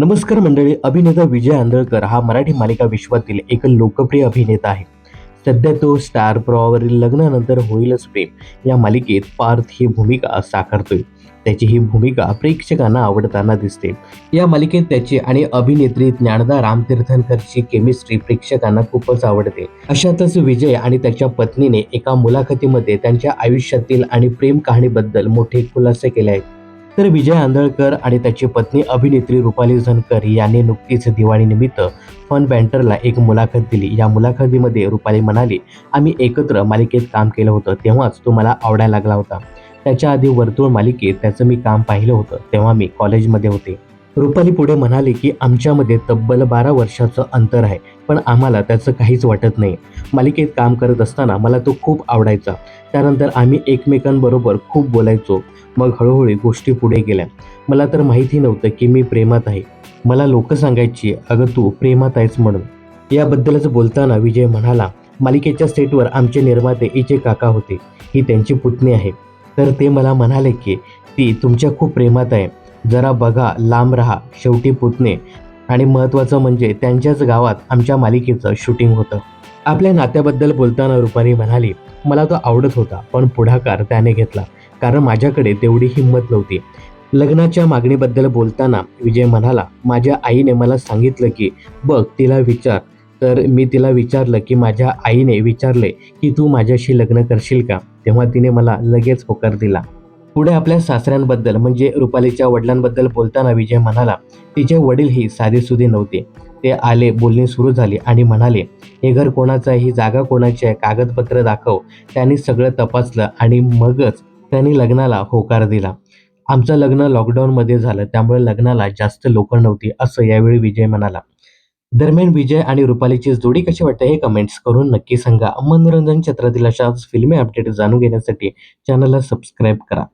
नमस्कार मंडळी अभिनेता विजय आंदळकर हा मराठी मालिका विश्वातील एक लोकप्रिय अभिनेता आहे. सध्या तो स्टार प्रवावरील लग्नानंतर होईलच प्रेम या मालिकेत पार्थ ही भूमिका साकारतोय. त्याची ही भूमिका प्रेक्षकांना आवडताना दिसते. या मालिकेत त्याची आणि अभिनेत्री ज्ञानदा रामतीर्थनकरची केमिस्ट्री प्रेक्षकांना खूपच आवडते. अशातच विजय आणि त्याच्या पत्नीने एका मुलाखतीमध्ये त्यांच्या आयुष्यातील आणि प्रेम कहाणीबद्दल मोठे खुलासे केले आहेत. तर विजय आंधळकर आणि त्याची पत्नी अभिनेत्री रुपाली झनकर यांनी नुकतीच दिवाळीनिमित्त फन बँटरला एक मुलाखत दिली. या मुलाखतीमध्ये रुपाली म्हणाली आम्ही एकत्र मालिकेत काम केलं होतं तेव्हाच तो मला आवडायला लागला होता. त्याच्या आधी वर्तुळ मालिकेत त्याचं मी काम पाहिलं होतं तेव्हा मी कॉलेजमध्ये होते. रुपाली पुढे म्हणाली की आमच्यामध्ये तब्बल बारा वर्षाचं अंतर आहे पण आम्हाला त्याचं काहीच वाटत नाही. मालिकेत काम करत असताना मला तो खूप आवडायचा. त्यानंतर आम्ही एकमेकांबरोबर खूप बोलायचो. मग हळूहळू गोष्टी पुढे गेल्या. मला तर माहिती नव्हतं की मी प्रेमात आहे. मला लोक सांगायची अगं तू प्रेमात आहेस म्हणून. याबद्दलच बोलताना विजय म्हणाला मालिकेच्या सेटवर आमचे निर्माते इचे काका होते. ही त्यांची पुतणी आहे. तर ते मला म्हणाले की ती तुमच्या खूप प्रेमात आहे. जरा बघा लांब राहा शेवटी पुतणे. आणि महत्त्वाचं म्हणजे त्यांच्याच गावात आमच्या मालिकेचं शूटिंग होतं. आपल्या नात्याबद्दल बोलताना रुपाली म्हणाली मला तो आवडत होता पण पुढाकार त्याने घेतला. कारण माझ्याकडे तेवढी हिंमत नव्हती. लग्नाच्या मागणीबद्दल बोलताना विजय म्हणाला माझ्या आईने मला सांगितलं की बघ तिला विचार. तर मी तिला विचारलं की माझ्या आईने विचारले की तू माझ्याशी लग्न करशील का? तेव्हा तिने मला लगेच होकार दिला. पुढे आपल्या सासऱ्यांबद्दल म्हणजे रुपालीच्या वडिलांबद्दल बोलताना विजय म्हणाला तिचे वडील ही साधेसुधे नव्हते. ते आले बोलणी सुरू झाली आणि म्हणाले हे घर कोणाचं आहे ही जागा कोणाची आहे कागदपत्र दाखव. त्यांनी सगळं तपासलं आणि मगच त्यांनी लग्नाला होकार दिला. आमचं लग्न लॉकडाऊनमध्ये झालं त्यामुळे लग्नाला जास्त लोक नव्हती असं यावेळी विजय म्हणाला. दरम्यान विजय आणि रुपालीची जोडी कशी वाटते हे कमेंट्स करून नक्की सांगा. मनोरंजन क्षेत्रातील अशाच फिल्मी अपडेट जाणून घेण्यासाठी चॅनलला सबस्क्राईब करा.